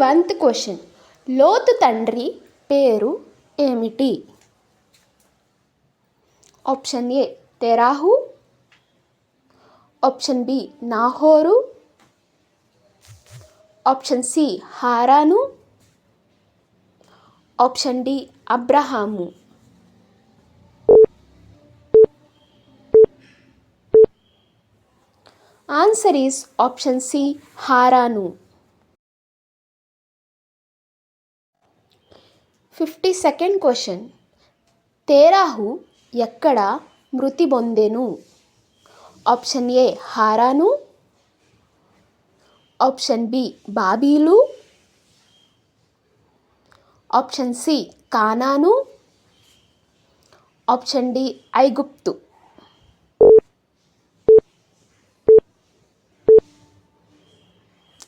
వన్త్ question. లోతు తండ్రి పేరు ఏమిటి? Option A Terah. Option B Nahor. Option C Haran. Option D Abraham. Answer is option C Haran. Fifty second question. Terah ఎక్కడ మృతి పొందెను option A Haran. Option B Babel. Option C Canaan. Option D ఐగుప్తు.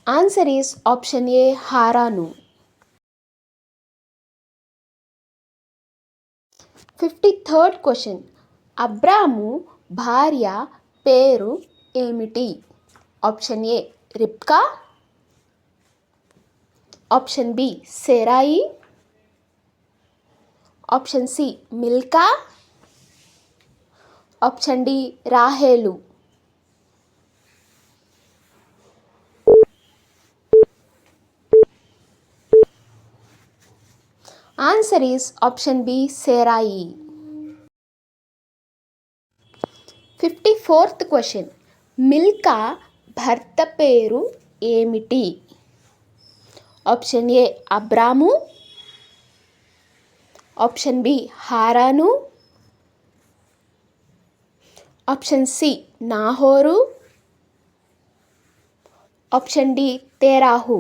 Answer is option A Haran. Fifty third question. Abram భార్య పేరు ఏమిటి? Option A రిప్కా option B Sarai. Option C Milcah. Option D రాహేలు. Answer is option B Sarai fifty fourth question Milcah భర్త పేరు ఏమిటి? Option A Abram option B Haran option C Nahor option D Terah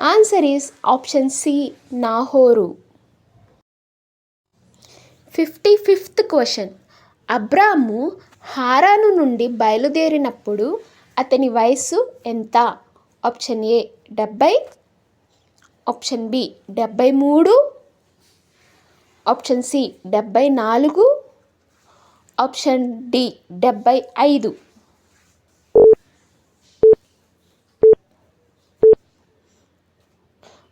answer is option C Nahor fifty fifth question Abram Haran నుండి బయలుదేరినప్పుడు అతని వయస్సు ఎంత? Option A డెబ్బై. Option B డెబ్బై మూడు. ఆప్షన్ సి డెబ్బై నాలుగు. ఆప్షన్ డి డెబ్బై ఐదు.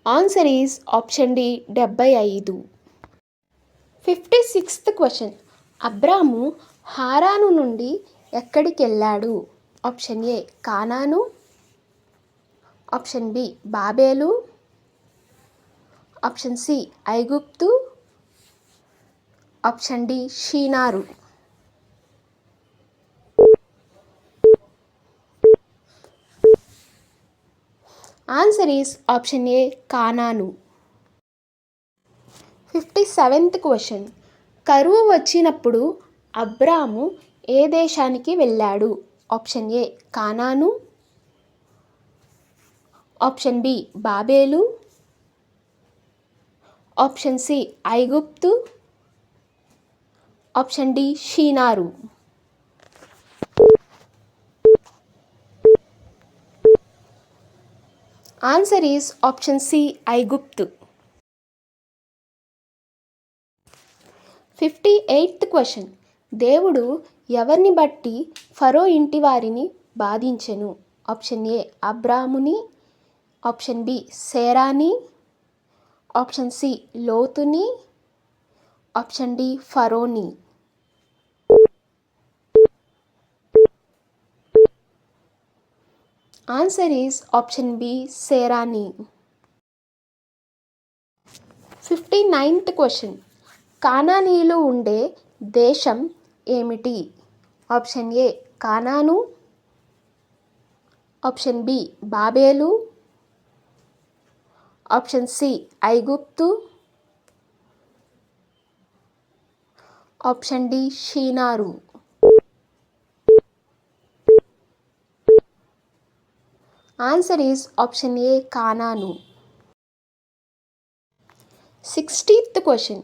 ఆన్సర్ ఈజ్ ఆప్షన్ డి డెబ్బై ఐదు. Fifty sixth question. Abram Haran నుండి ఎక్కడికి వెళ్ళాడు? Option A Canaan. Option B Babel. Option C ఐగుప్తు. Option D Shinar. Answer is option A Canaan fifty seventh question కరువు వచ్చినప్పుడు అబ్రాము ఏ దేశానికి వెళ్ళాడు? Option A Canaan option B Babel option C ఐగుప్తు option D Shinar answer is option C ఐగుప్తు fifty eighth question దేవుడు ఎవరిని బట్టి ఫరో ఇంటి వారిని బాధించెను? ఆప్షన్ ఏ అబ్రాముని. ఆప్షన్ బి సేరాని. ఆప్షన్ సి లోతుని. ఆప్షన్ డి ఫరోని. ఆన్సర్ ఈజ్ ఆప్షన్ బి సేరాని ఫిఫ్టీ నైన్త్ క్వశ్చన్ కానానీలో ఉండే దేశం ఏమిటి? Option A Canaan. Option B Babel. Option C ఐగుప్తు. Option D Shinar. Answer is option A Canaan sixtieth question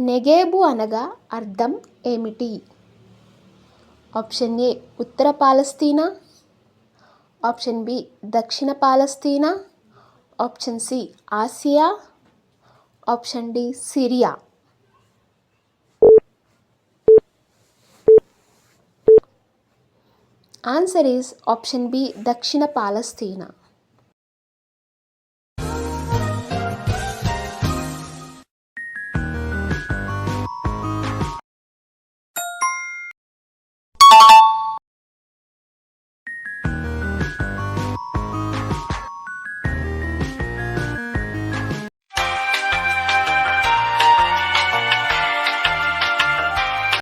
Negeb అనగా అర్థం ఏమిటి? ఆప్షన్ ఏ ఉత్తర పాలస్తీనా? ఆప్షన్ బి దక్షిణ పాలస్తీనా? Option C Asia? Option D సిరియా. ఆన్సర్ ఈస్ ఆప్షన్ బి దక్షిణ పాలస్తీనా